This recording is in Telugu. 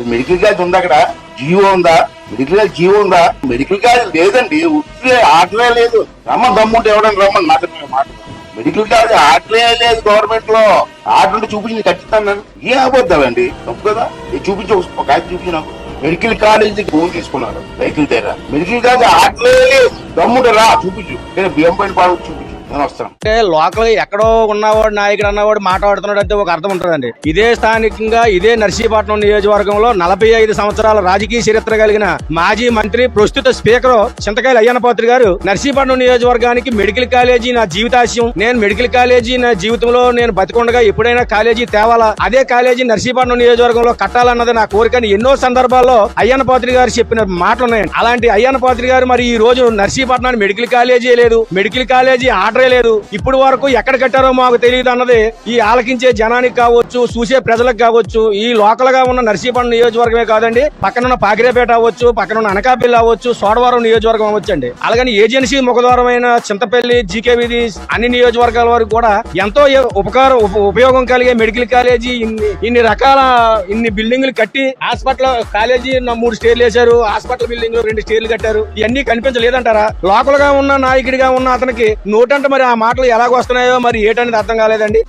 అది మెడికల్ కాలేజ్ ఉంది అక్కడ? జీవో ఉందా? మెడికల్ కాలేజ్ జీవో ఉందా? మెడికల్ కాలేజ్ లేదండి. ఉత్తే ఆటలే లేదు. రమ్మ దమ్ముంటే ఎవడని రమ్మని నాకు మాట. మెడికల్ కాలేజ్ ఆటలే లేదు గవర్నమెంట్లో. ఆటలు చూపించింది ఖచ్చితంగా ఏ ఏం అబద్ధాలండి? తప్పు కదా? చూపించి ఒక- ఒక చూపించి నాకు. మెడికల్ కాలేజ్ ఫోన్ తీసుకున్నారు వెహికల్ దగ్గర. మెడికల్ కాలేజ్ ఆటలే లేదు. దమ్ముంటే రా చూపించు. నేను బియ్యం పైన పాడు చూపించు. నమస్కారం అంటే లోకల్ ఎక్కడో ఉన్నవాడు నాయకుడు అన్నవాడు మాట్లాడుతున్నాడు అంటే ఒక అర్థం ఉంటుందండి. ఇదే స్థానికంగా ఇదే నర్సీపట్నం నియోజకవర్గంలో నలభై ఐదు సంవత్సరాల రాజకీయ చరిత్ర కలిగిన మాజీ మంత్రి ప్రస్తుత స్పీకర్ చింతకాయల అయ్యన్నపాత్రి గారు నర్సీపట్నం నియోజకవర్గానికి మెడికల్ కాలేజీ నా జీవితాశయం. నేను మెడికల్ కాలేజీ నా జీవితంలో నేను బతికుండగా ఎప్పుడైనా కాలేజీ తేవాలా? అదే కాలేజీ నర్సీపట్నం నియోజకవర్గంలో కట్టాలన్నది నా కోరికని ఎన్నో సందర్భాల్లో అయ్యన్నపాత్రి గారు చెప్పిన మాటలు ఉన్నాయండి అలాంటి అయ్యన్నపాత్రి గారు మరి ఈ రోజు నర్సీపట్నానికి మెడికల్ కాలేజీ లేదు. మెడికల్ కాలేజీ ఆర్డర్ లేదు. ఇప్పుడు వరకు ఎక్కడ కట్టారో మాకు తెలియదు అన్నది ఈ ఆలకించే జనానికి కావచ్చు చూసే ప్రజలకు కావచ్చు ఈ లోకల్గా ఉన్న నర్సీపట్నం నియోజకవర్గమే కాదండి. పక్కన ఉన్న పాకిరేపేట అవ్వచ్చు పక్కన ఉన్న అనకాపల్లి అవ్వచ్చు సోడవరం నియోజకవర్గం అవ్వచ్చు అండి. అలాగని ఏజెన్సీ ముఖద్వారమైన చింతపల్లి జీకే వీధి అన్ని నియోజకవర్గాల వరకు కూడా ఎంతో ఉపకారం ఉపయోగం కలిగే మెడికల్ కాలేజీ ఇన్ని ఇన్ని రకాల ఇన్ని బిల్డింగ్లు కట్టి హాస్పిటల్ కాలేజీ మూడు స్టేర్లు వేశారు. హాస్పిటల్ బిల్డింగ్ రెండు స్టేర్లు కట్టారు. ఇవన్నీ కనిపించలేదంటారా? లోకల్గా ఉన్న నాయకుడిగా ఉన్న అతనికి నూట మరి ఆ మాటలు ఎలాగొస్తున్నాయో మరి ఏటనేది అర్థం కాలేదండి.